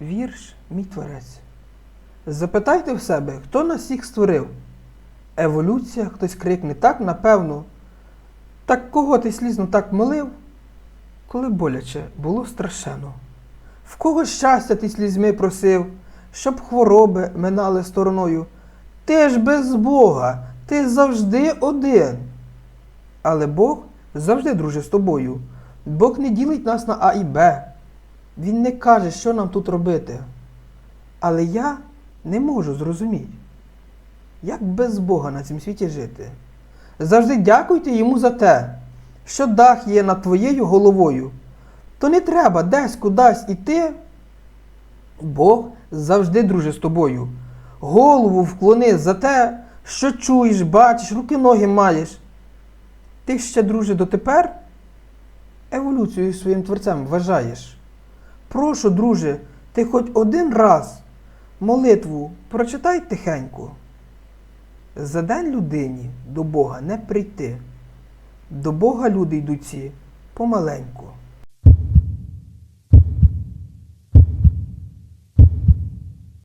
Вірш мій творець. Запитайте в себе, хто нас всіх створив? Еволюція, хтось крикне так, напевно. Так кого ти слізно так молив? Коли боляче було страшенно. В кого щастя ти слізьми просив, щоб хвороби минали стороною. Ти ж без Бога, ти завжди один. Але Бог завжди друже з тобою. Бог не ділить нас на А і Б. Він не каже, що нам тут робити. Але я не можу зрозуміти, як без Бога на цім світі жити. Завжди дякуйте йому за те, що дах є над твоєю головою. То не треба десь кудись іти. Бог завжди друже з тобою. Голову вклони за те, що чуєш, бачиш, руки ноги маєш. Ти ще, друже, дотепер еволюцію своїм творцем вважаєш. Прошу, друже, ти хоч один раз молитву прочитай тихенько. За день людині до Бога не прийти. До Бога люди йдуть ці помаленьку.